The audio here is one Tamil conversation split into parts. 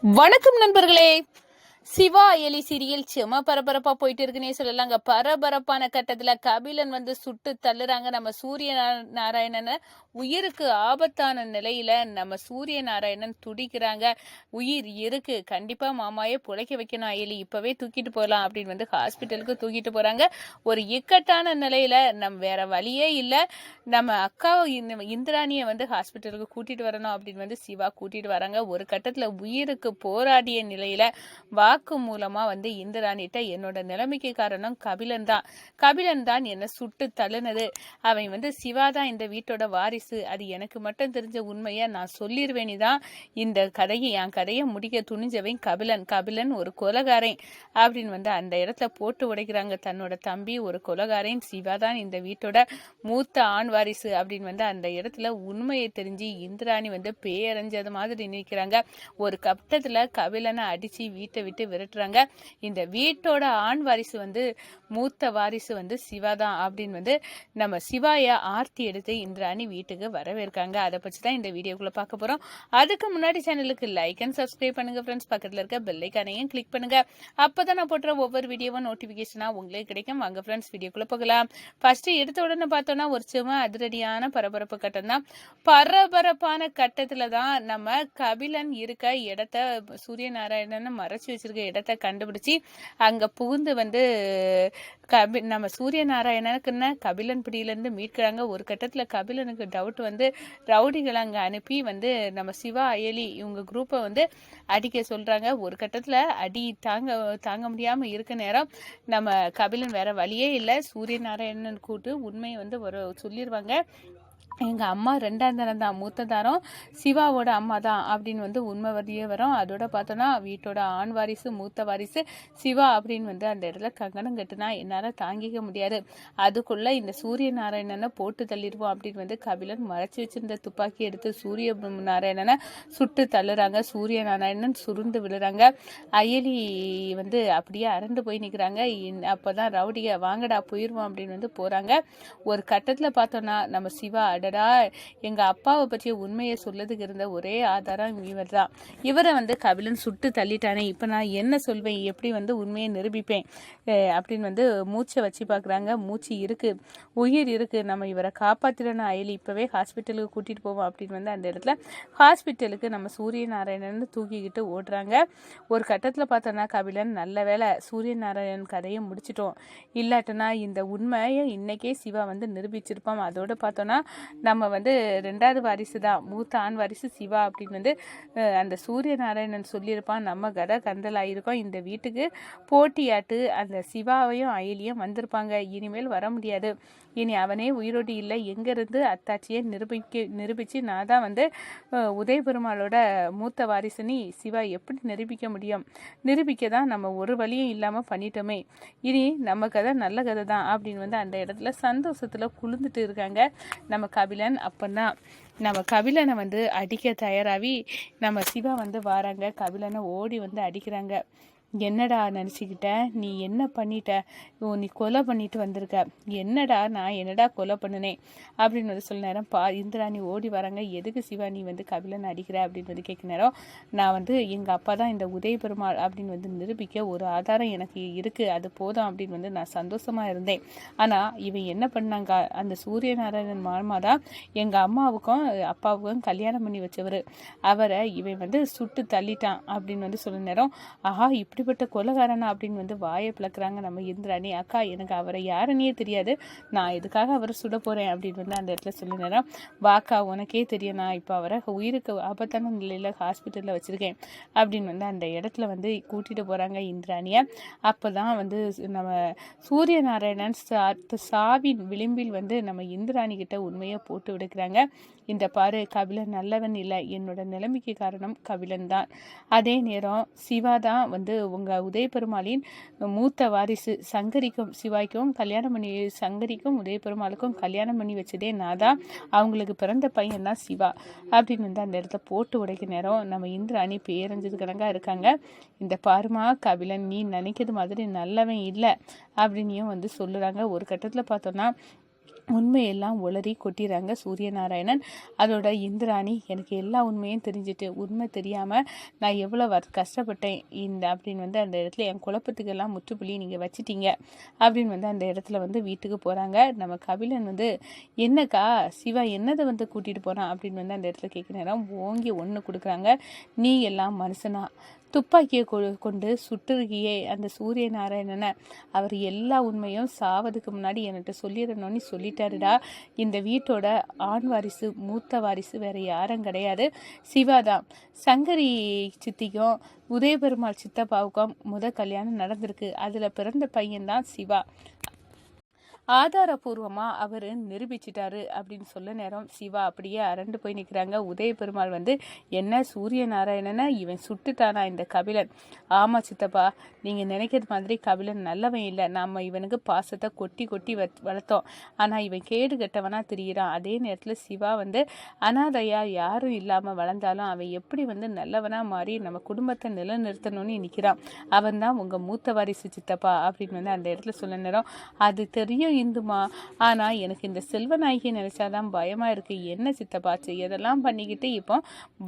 வணக்கம் நண்பர்களே. சிவா எலி சீரியல் செம பரபரப்பா போயிட்டு இருக்குன்னே சொல்லலாங்க. பரபரப்பான கட்டத்துல கபிலன் வந்து சுட்டு தள்ளுறாங்க. நம்ம சூரிய நா- நாராயணனை. உயிருக்கு ஆபத்தான நிலையில நம்ம சூரிய நாராயணன் துடிக்கிறாங்க. உயிர் இருக்கு. கண்டிப்பா மாமாயே புழைக்க வைக்கணும் எலி இப்பவே தூக்கிட்டு போகலாம் அப்படின்னு வந்து ஹாஸ்பிட்டலுக்கு தூக்கிட்டு போறாங்க. ஒரு இக்கட்டான நிலையில நம்ம வேற வழியே இல்லை. நம்ம அக்காவை இந்த- இந்திராணியை வந்து ஹாஸ்பிட்டலுக்கு கூட்டிட்டு வரணும் அப்படின்னு வந்து சிவா கூட்டிட்டு வராங்க. ஒரு கட்டத்துல உயிருக்கு போராடிய நிலையில வாக்கு மூலமா வந்து இந்திராணிட்ட என்னோட நிலைமைக்கு காரணம் கபிலன் தான். கபிலன் தான் என்னை சுட்டு தள்ளுனது. அவன் வந்து சிவா தான் இந்த வீட்டோட வாரிசு. அது எனக்கு மட்டும் தெரிஞ்ச உண்மையை நான் சொல்லிடுவேனி தான் இந்த கதையை என் கதையை முடிக்க துணிஞ்சவன் கபிலன். கபிலன் ஒரு கொலகாரன். அப்படின்னு வந்து அந்த இடத்துல போட்டு உடைக்கிறாங்க. தன்னோட தம்பி ஒரு கொலகாரன். சிவா தான் இந்த வீட்டோட மூத்த ஆண் வாரிசு. அப்படின்னு வந்து அந்த இடத்துல உண்மையை தெரிஞ்சு இந்திராணி வந்து பேரஞ்சது மாதிரி நினைக்கிறாங்க. ஒரு கட்டத்தில் கபிலனை அடித்து வீட்டை விட்டு விரட்டுறாங்க. இந்த வீட்டோட ஆண் வாரிசு வந்து மூத்த வாரிசு வந்து சிவா தான் அப்படின்னு வந்து நம்ம சிவாய ஆர்த்தி எடுத்து இந்திராணி வீட்டுக்கு வரவேற்காங்க. அதை பற்றி தான் இந்த வீடியோக்குள்ளே பார்க்க போகிறோம் அதுக்கு முன்னாடி சேனலுக்கு லைக் அண்ட் சப்ஸ்கிரைப் பண்ணுங்கள் ஃப்ரெண்ட்ஸ் பக்கத்தில் இருக்க பெல்லைக்கானையும் கிளிக் பண்ணுங்கள் அப்போ தான் நான் போட்டுற ஒவ்வொரு வீடியோவும் நோட்டிஃபிகேஷனாக உங்களுக்கு கிடைக்கும். வாங்க ஃப்ரெண்ட்ஸ் வீடியோக்குள்ளே போகலாம். ஃபஸ்ட்டு எடுத்த உடனே பார்த்தோன்னா ஒரு சும்மா அதிரடியான பரபரப்பு கட்டம் தான். பரபரப்பான கட்டத்தில் தான் நம்ம கபிலன் இருக்க இடத்த சூரியநாராயணன் மறைச்சி வச்சிருக்க இடத்த கண்டுபிடிச்சி அங்கே புகுந்து வந்து கபி நம்ம சூரிய நாராயணனுக்குன்னு கபிலன் பிடியிலேருந்து மீட்கிறாங்க. ஒரு கட்டத்தில் கபிலனுக்கு டவுட் வந்து ரவுடிகளை அங்கே அனுப்பி வந்து நம்ம சிவா அயலி இவங்க குரூப்பை வந்து அடிக்க சொல்கிறாங்க ஒரு கட்டத்தில் அடி தாங்க தாங்க முடியாமல் இருக்க நேரம் நம்ம கபிலன் வேற வழியே இல்லை. சூரிய நாராயணன் கூட்டு உண்மையை வந்து ஒரு சொல்லிடுவாங்க எங்கள் அம்மா ரெண்டாம் தரம் தான். மூத்த தரம் சிவாவோட அம்மா தான் அப்படின்னு வந்து உண்மை வரியே வரும். அதோட பார்த்தோன்னா வீட்டோட ஆண் வாரிசு மூத்த வாரிசு சிவா அப்படின்னு வந்து அந்த இடத்துல கங்கணம் கட்டுனா என்னால் தாங்கிக்க முடியாது. அதுக்குள்ளே இந்த சூரிய நாராயணனை போட்டு தள்ளிடுவோம் அப்படின்னு வந்து கபிலன் மறைச்சி வச்சிருந்த துப்பாக்கி எடுத்து சூரிய நாராயணனை சுட்டு தள்ளுறாங்க. சூரிய நாராயணன் சுருண்டு விழுறாங்க. அயலி வந்து அப்படியே அரண்டு போய் நிற்கிறாங்க அப்போ தான் ரவுடியை வாங்கடா போயிடுவோம் அப்படின்னு வந்து போகிறாங்க ஒரு கட்டத்தில் பார்த்தோன்னா நம்ம சிவா அடடா எங்கள் அப்பாவை பற்றிய உண்மையை சொல்லதுக்கு இருந்த ஒரே ஆதாரம் இவர் தான் இவரை வந்து கபிலன் சுட்டு தள்ளிட்டானே இப்போ நான் என்ன சொல்வேன்? எப்படி வந்து உண்மையை நிரூபிப்பேன்? அப்படின்னு வந்து மூச்சை வச்சு பார்க்குறாங்க. மூச்சு இருக்குது உயிர் இருக்குது நம்ம இவரை காப்பாற்றிடணும் அயலி. இப்போவே ஹாஸ்பிட்டலுக்கு கூட்டிகிட்டு போவோம் அப்படின்னு வந்து அந்த இடத்துல ஹாஸ்பிட்டலுக்கு நம்ம சூரிய நாராயணன் தூக்கிக்கிட்டு ஓடுறாங்க. ஒரு கட்டத்தில் பார்த்தோன்னா கபிலன் நல்ல வேளை சூரிய நாராயணன் கதையை முடிச்சிட்டோம். இல்லாட்டினா இந்த உண்மையை இன்னைக்கே சிவா வந்து நிரூபிச்சிருப்பான். அதோடு பார்த்தோன்னா நம்ம வந்து ரெண்டாவது வாரிசு தான் மூத்த ஆண் வாரிசு சிவா அப்படின்னு வந்து அந்த சூரிய நாராயணன் சொல்லியிருப்பான். நம்ம கதை கந்தலாயிருக்கோம். இந்த வீட்டுக்கு போட்டியாட்டு அந்த சிவாவையும் அயலியும் வந்திருப்பாங்க. இனிமேல் வர முடியாது. இனி அவனே உயிரோடு இல்லை. எங்கேருந்து அத்தாச்சியை நிரூபிக்க நிரூபித்து நான் தான் வந்து அஹ், உதயபெருமாளோட மூத்த வாரிசுனி சிவா எப்படி நிரூபிக்க முடியும்? நிரூபிக்க தான் நம்ம ஒரு வழியும் இல்லாமல் பண்ணிட்டோமே. இனி நம்ம கதை நல்ல கதை தான் அப்படின்னு வந்து அந்த இடத்துல சந்தோஷத்தில் குளிர்ந்துட்டு இருக்காங்க. நம்ம கபிலன் அப்போன்னா நம்ம கபிலனை வந்து அடிக்க தயாராகி நம்ம சிவா வந்து வராங்க. கபிலனை ஓடி வந்து அடிக்கிறாங்க. என்னடா நினச்சிக்கிட்ட? நீ என்ன பண்ணிட்ட? ஓ நீ கொலை பண்ணிட்டு வந்திருக்க. என்னடா நான் என்னடா கொலை பண்ணினேன் அப்படின்னு வந்து சொல்ல நேரம் பா இந்திராணி ஓடி வராங்க. எதுக்கு சிவா நீ வந்து கபிலன் அடிக்கிற? அப்படின்னு வந்து கேட்க நேரம் நான் வந்து எங்கள் அப்பா தான் இந்த உதய பெருமாள் அப்படின்னு வந்து நிரூபிக்க ஒரு ஆதாரம் எனக்கு இருக்குது அது போதும் அப்படின்னு வந்து நான் சந்தோஷமாக இருந்தேன். ஆனால் இவன் என்ன பண்ணாங்க? அந்த சூரியநாராயணன் மாமா தான் எங்கள் அம்மாவுக்கும் அப்பாவுக்கும் கல்யாணம் பண்ணி வச்சவர். அவரை இவன் வந்து சுட்டு தள்ளிட்டான் அப்படின்னு வந்து சொல்ல நேரம் ஆஹா அப்படிப்பட்ட கொலகாரனா அப்படின்னு வந்து வாயை பிளக்குறாங்க நம்ம இந்திராணி. அக்கா எனக்கு அவரை யாருன்னே தெரியாது. நான் இதுக்காக அவரை சுட போகிறேன் அப்படின்னு வந்து அந்த இடத்துல சொல்ல நேரம் வாக்கா உனக்கே தெரியும். நான் இப்போ அவரை உயிருக்கு ஆபத்தான நிலையில் ஹாஸ்பிட்டலில் வச்சுருக்கேன் அப்படின்னு வந்து அந்த இடத்துல வந்து கூட்டிகிட்டு போகிறாங்க இந்திராணியை. அப்போ தான் வந்து நம்ம சூரிய நாராயணன் சா- சாவின் விளிம்பில் வந்து நம்ம இந்திராணி கிட்ட உண்மையை போட்டு விடுக்கிறாங்க. இந்த பாரு கபிலன் நல்லவன் இல்லை. என்னோட நிலைமைக்கு காரணம் கபிலன் தான். அதே நேரம் சிவா தான் வந்து உங்கள் உதயபெருமாளின் மூத்த வாரிசு சங்கரிக்கும் சிவாய்க்கும் கல்யாணம் பண்ணி சங்கரிக்கும் உதயபெருமாளுக்கும் கல்யாணம் பண்ணி வச்சதே நான் தான் அவங்களுக்கு பிறந்த பையன் தான் சிவா. அப்படின்னு வந்து அந்த இடத்த போட்டு உடைக்க நேரம் நம்ம இந்திராணி பேரஞ்சது கணக்காக இருக்காங்க. இந்த பாருமா கபிலன் நீ நினைக்கிறது மாதிரி நல்லவன் இல்லை அப்படின்னும் வந்து சொல்லுறாங்க. ஒரு கட்டத்தில் பார்த்தோன்னா உண்மையெல்லாம் உளறி கொட்டிடுறாங்க சூரியநாராயணன். அதோட இந்திராணி எனக்கு எல்லா உண்மையும் தெரிஞ்சுட்டு உண்மை தெரியாமல் நான் எவ்வளோ வர் கஷ்டப்பட்டேன் இந்த அப்படின்னு வந்து அந்த இடத்துல என் குழப்பத்துக்கெல்லாம் முற்றுப்புள்ளி நீங்கள் வச்சிட்டீங்க அப்படின்னு வந்து அந்த இடத்துல வந்து வீட்டுக்கு போகிறாங்க நம்ம கபிலன் வந்து என்னக்கா சிவா என்னதை வந்து கூட்டிகிட்டு போகிறான் அப்படின்னு வந்து அந்த இடத்துல கேட்குற நேரம் ஓங்கி ஒன்று கொடுக்குறாங்க. நீ எல்லாம் மனுஷனா துப்பாக்கியை கொ கொண்டு சுட்டுருகியே அந்த சூரிய நாராயணனை. அவர் எல்லா உண்மையும் சாவதுக்கு முன்னாடி என்கிட்ட சொல்லிடணும்னு சொல்லிட்டாருடா. இந்த வீட்டோட ஆண் வாரிசு மூத்த வாரிசு வேற யாரும் கிடையாது. சிவா தான். சங்கரி சித்திக்கும் உதயபெருமாள் சித்தப்பாவுக்கும் முத கல்யாணம் நடந்திருக்கு. அதில் பிறந்த பையன்தான் சிவா. ஆதாரபூர்வமாக அவர் நிரூபிச்சிட்டாரு அப்படின்னு சொல்ல நேரம் சிவா அப்படியே அரண்டு போய் நிற்கிறாங்க உதய பெருமாள் வந்து என்ன சூரிய நாராயணனை? இவன் சுட்டுட்டானா இந்த கபிலன்? ஆமாம் சித்தப்பா நீங்கள் நினைக்கிறது மாதிரி கபிலன் நல்லவன் இல்லை. நம்ம இவனுக்கு பாசத்தை கொட்டி கொட்டி வளர்த்தோம். ஆனால் இவன் கேடு கெட்டவனா தெரிகிறான் அதே நேரத்தில் சிவா வந்து அனாதையா யாரும் இல்லாமல் வளர்ந்தாலும் அவன் எப்படி வந்து நல்லவனாக மாறி நம்ம குடும்பத்தை நிலைநிறுத்தணும்னு நிற்கிறான் அவன் தான் உங்கள் மூத்த வாரிசு சித்தப்பா. அப்படின்னு வந்து அந்த இடத்துல சொல்ல நேரம் அது தெரியும் இந்துமா ஆனால் எனக்கு இந்த செல்வநாயகி நினச்சாதான் பயமாக இருக்குது என்ன சித்தப்பாச்சு இதெல்லாம் பண்ணிக்கிட்டு இப்போ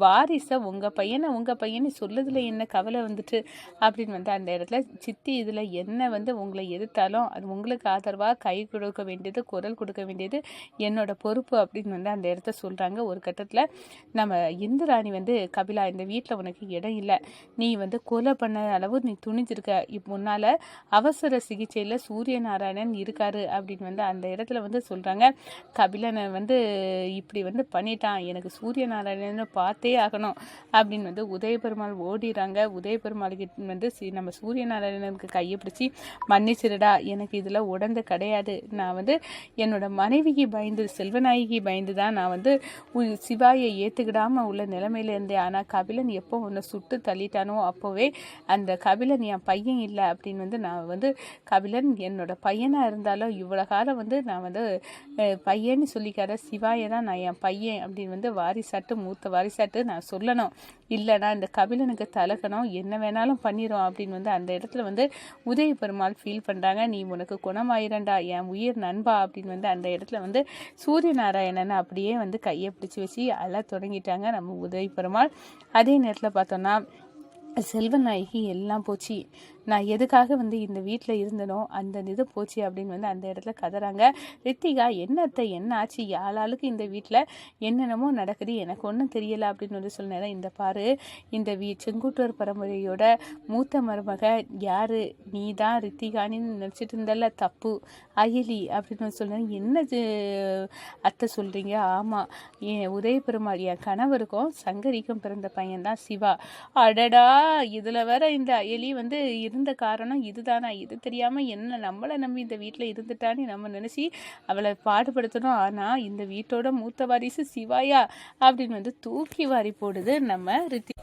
வாரிசை உங்கள் பையனை உங்கள் பையனை சொல்லதில் என்ன கவலை வந்துட்டு? அப்படின்னு வந்து அந்த இடத்துல சித்தி இதில் என்ன வந்து உங்களை எதிர்த்தாலும் அது உங்களுக்கு ஆதரவாக கை கொடுக்க வேண்டியது குரல் கொடுக்க வேண்டியது என்னோட பொறுப்பு அப்படின்னு வந்து அந்த இடத்த சொல்கிறாங்க ஒரு கட்டத்தில் நம்ம இந்துராணி வந்து கபிலா இந்த வீட்டில் உனக்கு இடம் இல்லை. நீ வந்து கொலை பண்ண அளவு நீ துணிஞ்சிருக்க. இப்போ முன்னால் அவசர சிகிச்சையில் சூரிய நாராயணன் இருக்காரு அப்படின்னு வந்து அந்த இடத்துல வந்து சொல்கிறாங்க கபிலனை வந்து இப்படி வந்து பண்ணிட்டான். எனக்கு சூரிய நாராயணன் பார்த்தே ஆகணும் அப்படின்னு வந்து உதயபெருமாள் ஓடிடுறாங்க. உதயபெருமாளுக்கு வந்து நம்ம சூரிய நாராயணனுக்கு கையை பிடிச்சி மன்னிச்சிருடா. எனக்கு இதில் உடந்து கிடையாது. நான் வந்து என்னோட மனைவிக்கு பயந்து செல்வநாயகி பயந்து தான் நான் வந்து சிவாயை ஏற்றுக்கிடாமல் உள்ள நிலைமையில இருந்தேன். ஆனால் கபிலன் எப்போ உன்னை சுட்டு தள்ளிட்டானோ அப்போவே அந்த கபிலன் என் பையன் இல்லை அப்படின்னு வந்து நான் வந்து கபிலன் என்னோட பையனாக இருந்தாலும் இவ்வளோ காலம் வந்து நான் வந்து பையன்னு சொல்லிக்காத சிவாயை தான் நான் என் பையன் அப்படின்னு வந்து வாரிசாட்டு மூத்த வாரிசாட்டு நான் சொல்லணும். இல்லைனா இந்த கபிலனுக்கு தலக்கணும் என்ன வேணாலும் பண்ணிடும் அப்படின்னு வந்து அந்த இடத்துல வந்து உதய பெருமாள் ஃபீல் பண்ணுறாங்க நீ உனக்கு குணமாயிரண்டா என் உயிர் நண்பா அப்படின்னு வந்து அந்த இடத்துல வந்து சூரிய நாராயணன் அப்படியே வந்து கையை பிடிச்சி வச்சு அழ தொடங்கிட்டாங்க நம்ம உதய பெருமாள். அதே நேரத்தில் பார்த்தோன்னா செல்வநாயகி எல்லாம் போச்சு. நான் எதுக்காக வந்து இந்த வீட்டில் இருந்தனோ அந்த இது போச்சு அப்படின்னு வந்து அந்த இடத்துல கதறாங்க. ரித்திகா என்னத்தை என்ன ஆச்சு? யாழாளுக்கு இந்த வீட்டில் என்னென்னமோ நடக்குது. எனக்கு ஒன்றும் தெரியலை அப்படின்னு வந்து சொன்னேன் இந்த பாரு இந்த வீ செங்குட்டூர் பரம்பரையோட மூத்த மருமக யார்? நீ தான் ரித்திகானின்னு நினச்சிட்டு இருந்தல தப்பு. அயலி அப்படின்னு சொன்னேன் என்ன அத்தை சொல்கிறீங்க ஆமாம் என் உதய பெருமாள் என் கணவருக்கும் சங்கரிக்கும் பிறந்த பையன் தான் சிவா. அடடா இதில் வேற இந்த அயலி வந்து இருந்த காரணம் இதுதானா? இது தெரியாமல் என்ன நம்மளை நம்பி இந்த வீட்டில் இருந்துட்டான்னு நம்ம நினச்சி அவளை பாடுபடுத்தணும். ஆனால் இந்த வீட்டோட மூத்த வாரிசு சிவாயா அப்படின்னு வந்து தூக்கி வாரி போடுது நம்ம ரித்தி.